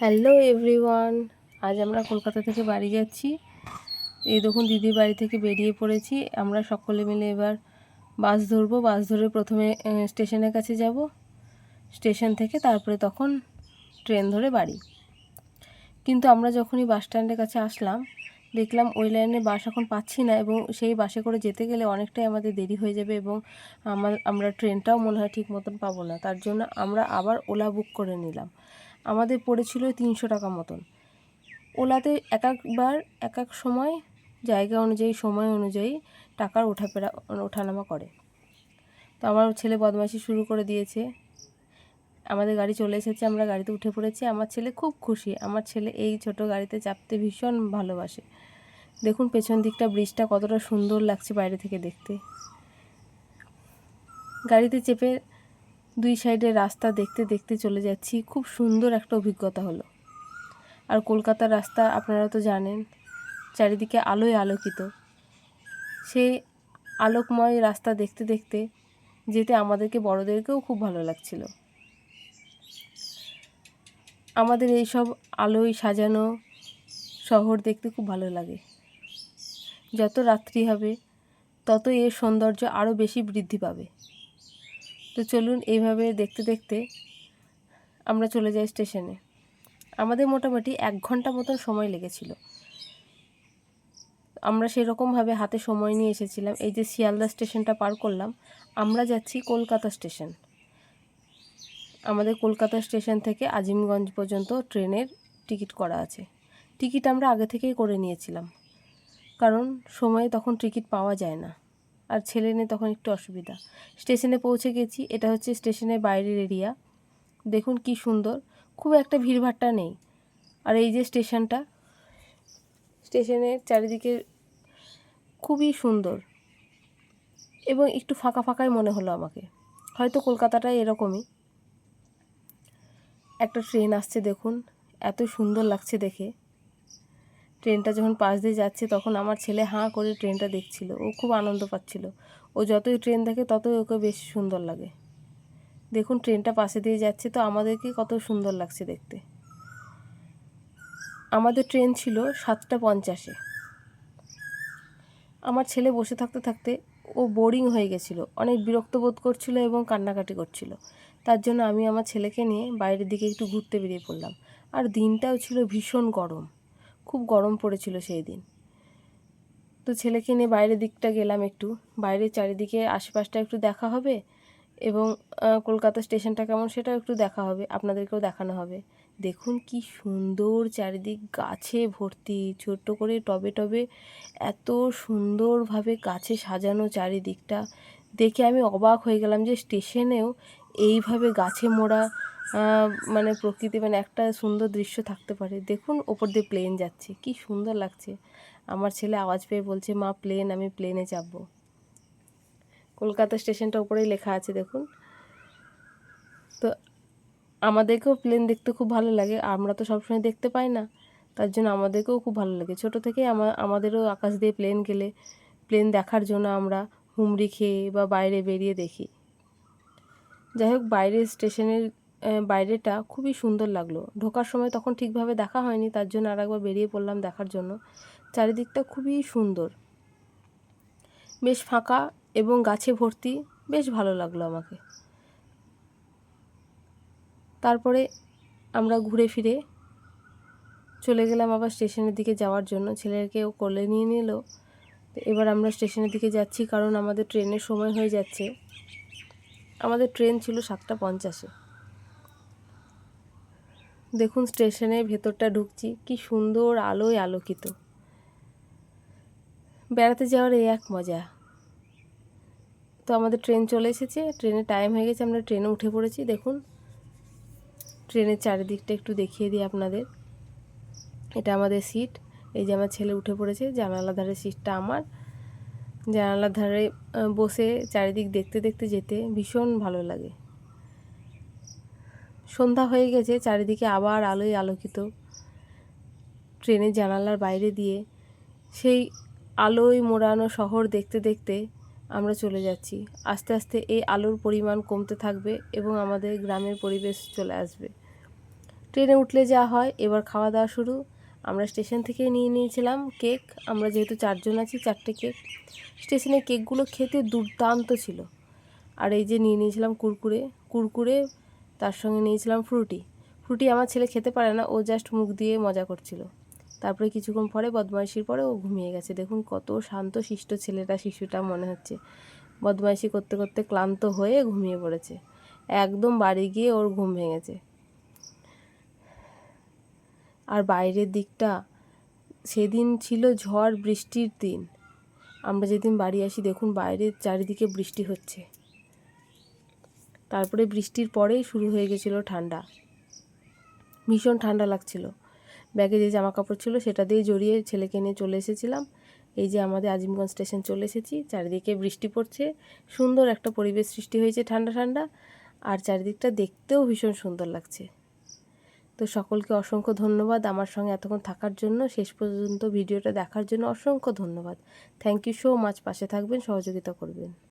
Hello everyone আজ আমরা কলকাতা থেকে বাড়ি যাচ্ছি। এই দেখুন, দিদির বাড়ি থেকে বেরিয়ে পড়েছি। আমরা সকলে মিলে এবার বাস ধরবো। বাস ধরে প্রথমে স্টেশনের কাছে যাব। স্টেশন থেকে তারপরে তখন ট্রেন ধরে বাড়ি। কিন্তু আমরা যখনই বাস স্ট্যান্ডের কাছে আসলাম, দেখলাম ওই লাইনে বাস এখন পাচ্ছি না এবং সেই বাসে করে যেতে গেলে অনেকটাই আমাদের দেরি হয়ে যাবে এবং আমার আমরা ট্রেনটাও মনে হয় ঠিক মতন পাবো না। তার জন্য আমরা আবার ওলা বুক করে নিলাম। আমাদের পড়েছিল তিনশো টাকা মতন। ওলাতে এক একবার, এক এক সময়, জায়গা অনুযায়ী, সময় অনুযায়ী টাকার ওঠাফেরা ওঠানামা করে। তো আমার ছেলে বদমাইশি শুরু করে দিয়েছে। আমাদের গাড়ি চলে এসেছে, আমরা গাড়িতে উঠে পড়েছি। আমার ছেলে খুব খুশি। আমার ছেলে এই ছোট গাড়িতে চাপতে ভীষণ ভালোবাসে। দেখুন পেছন দিকটা, ব্রিজটা কতটা সুন্দর লাগছে বাইরে থেকে দেখতে। গাড়িতে চেপে দুই সাইডে রাস্তা দেখতে দেখতে চলে যাচ্ছি। খুব সুন্দর একটা অভিজ্ঞতা হলো। আর কলকাতার রাস্তা আপনারা তো জানেন, চারিদিকে আলোয় আলোকিত। সেই আলোকময় রাস্তা দেখতে দেখতে যেতে আমাদেরকে বড়দেরকেও খুব ভালো লাগছিল। আমাদের এই সব আলোয় সাজানো শহর দেখতে খুব ভালো লাগে। যত রাত্রি হবে তত এর সৌন্দর্য আরও বেশি বৃদ্ধি পাবে। তো চলুন এইভাবে দেখতে দেখতে আমরা চলে যাই স্টেশনে। আমাদের মোটামুটি এক ঘণ্টা মতন সময় লেগেছিল। আমরা সেরকমভাবে হাতে সময় নিয়ে এসেছিলাম। এই যে শিয়ালদা স্টেশনটা পার করলাম, আমরা যাচ্ছি কলকাতা স্টেশন। আমাদের কলকাতা স্টেশন থেকে আজিমগঞ্জ পর্যন্ত ট্রেনের টিকিট করা আছে। টিকিট আমরা আগে থেকেই করে নিয়েছিলাম। কারণ সময়ে তখন টিকিট পাওয়া যায় না। আর ছেলে নিয়ে তখন একটু অসুবিধা। স্টেশনে পৌঁছে গেছি, এটা হচ্ছে স্টেশনের বাইরের এরিয়া দেখুন কি সুন্দর, খুব একটা ভিড়ভাট্টা নেই। আর এই যে স্টেশনটা, স্টেশনের চারিদিকে খুবই সুন্দর এবং একটু ফাঁকা ফাঁকাই মনে হলো আমাকে। হয়তো কলকাতাটা এরকমই। একটা ট্রেন আসছে দেখুন, এত সুন্দর লাগছে দেখে। ট্রেনটা যখন পাশ দিয়ে যাচ্ছে, তখন আমার ছেলে হাঁ করে ট্রেনটা দেখছিল। ও খুব আনন্দ পাচ্ছিল। ও যতই ট্রেন দেখে, ততই ওকে বেশি সুন্দর লাগে। দেখুন, ট্রেনটা পাশে দিয়ে যাচ্ছে তো আমাদেরকে কত সুন্দর লাগছে দেখতে। আমাদের ট্রেন ছিল সাতটা পঞ্চাশে। আমার ছেলে বসে থাকতে থাকতে ও বোরিং হয়ে গেছিল। অনেক বিরক্ত বোধ করছিল এবং কান্নাকাটি করছিল। তার জন্য আমি আমার ছেলেকে নিয়ে বাইরের দিকে একটু ঘুরতে বেরিয়ে পড়লাম। আর দিনটাও ছিল ভীষণ গরম। খুব গরম পড়েছিল সেই দিন। তো ছেলেকে নিয়ে বাইরের দিকটা গেলাম একটু। বাইরের চারিদিকে আশেপাশটা একটু দেখা হবে এবং কলকাতা স্টেশনটা কেমন সেটাও একটু দেখা হবে, আপনাদেরকেও দেখানো হবে। দেখুন কি সুন্দর চারিদিক গাছে ভর্তি, ছোট্ট করে টবে টবে এত সুন্দরভাবে গাছে সাজানো চারিদিকটা। দেখে আমি অবাক হয়ে গেলাম যে স্টেশনেও এইভাবে গাছে মোড়া মানে প্রকৃতি মানে একটা সুন্দর দৃশ্য থাকতে পারে। দেখুন, ওপর দিয়ে প্লেন যাচ্ছে। কি সুন্দর লাগছে। আমার ছেলে আওয়াজ পেয়ে বলছে, মা প্লেন আমি প্লেনে চাপবো কলকাতা স্টেশনটা উপরেই লেখা আছে, দেখুন। তো আমাদেরকেও প্লেন দেখতে খুব ভালো লাগে। আমরা তো সবসময় দেখতে পাই না। তার জন্য আমাদেরকেও খুব ভালো লাগে। ছোটো আমা, আমাদেরও আকাশ দিয়ে প্লেন গেলে প্লেন দেখার জন্য আমরা হুমড়ি খেয়ে বা বাইরে বেরিয়ে দেখি। যাই হোক বাইরের স্টেশনের বাইরেটা খুবই সুন্দর লাগল। ঢোকার সময় তখন ঠিকভাবে দেখা হয়নি, তার জন্য আর একবার বেরিয়ে পড়লাম দেখার জন্য। চারিদিকটা খুবই সুন্দর। বেশ ফাঁকা এবং গাছে ভর্তি, বেশ ভালো লাগল আমাকে। তারপরে আমরা ঘুরে ফিরে চলে গেলাম আবার স্টেশনের দিকে যাওয়ার জন্য। ছেলেকেও কোলে নিয়ে নিল। এবার আমরা স্টেশনের দিকে যাচ্ছি কারণ আমাদের ট্রেনের সময় হয়ে যাচ্ছে। আমাদের ট্রেন ছিল সাতটা পঞ্চাশে। দেখুন স্টেশনের ভেতরটা ঢুকছি, কি সুন্দর আলোয় আলোকিত। বেড়াতে যাওয়ার এই এক মজা। তো আমাদের ট্রেন চলে এসেছে ট্রেনের টাইম হয়ে গেছে, আমরা ট্রেনে উঠে পড়েছি। দেখুন, ট্রেনের চারিদিকটা একটু দেখিয়ে দিই আপনাদের। এটা আমাদের সিট এই যে আমার ছেলে উঠে পড়েছে, জানালার ধারে সিটটা আমার। জানালার ধারে বসে চারিদিক দেখতে দেখতে যেতে ভীষণ ভালো লাগে। সন্ধ্যা হয়ে গেছে, চারিদিকে আবার আলোয় আলোকিত। ট্রেনের জানালার বাইরে দিয়ে সেই আলোয় মোড়ানো শহর দেখতে দেখতে আমরা চলে যাচ্ছি। আস্তে আস্তে এই আলোর পরিমাণ কমতে থাকবে এবং আমাদের গ্রামের পরিবেশ চলে আসবে। ট্রেনে উঠলে যা হয়, এবার খাওয়া দাওয়া শুরু। আমরা স্টেশন থেকে নিয়ে নিয়েছিলাম কেক। আমরা যেহেতু চারজন আছি, চারটে কেক। স্টেশনে কেকগুলো খেতে দুর্দান্ত ছিল। আর এই যে নিয়ে নিয়েছিলাম কুরকুরে। কুরকুরে, তার সঙ্গে নিয়েছিলাম ফ্রুটি। ফ্রুটি আমার ছেলে খেতে পারে না, ও জাস্ট মুখ দিয়ে মজা করছিল। তারপরে কিছুক্ষণ পরে, বদমাইশির পরে ও ঘুমিয়ে গেছে। দেখুন কত শান্ত, শিষ্ট ছেলেটা, শিশুটা মনে হচ্ছে। বদমাইশি করতে করতে ক্লান্ত হয়ে ঘুমিয়ে পড়েছে। একদম বাড়ি গিয়ে ওর ঘুম ভেঙেছে। আর বাইরের দিকটা, সেদিন ছিল ঝড় বৃষ্টির দিন। আমরা যেদিন বাড়ি আসি, দেখুন বাইরের চারিদিকে বৃষ্টি হচ্ছে। তারপরে বৃষ্টির পরেই শুরু হয়ে গেছিল ঠান্ডা। ভীষণ ঠান্ডা লাগছিল। ব্যাগে যে জামা কাপড় ছিল, সেটা দিয়ে জড়িয়ে ছেলেকে নিয়ে চলে এসেছিলাম। এই যে আমাদের আজিমগঞ্জ স্টেশন চলে এসেছি, চারিদিকে বৃষ্টি পড়ছে। সুন্দর একটা পরিবেশ সৃষ্টি হয়েছে ঠান্ডা ঠান্ডা। আর চারিদিকটা দেখতেও ভীষণ সুন্দর লাগছে। তো সকলকে অসংখ্য ধন্যবাদ আমার সঙ্গে এতক্ষণ থাকার জন্য। শেষ পর্যন্ত ভিডিওটা দেখার জন্য অসংখ্য ধন্যবাদ। থ্যাংক ইউ সো মাচ পাশে থাকবেন, সহযোগিতা করবেন।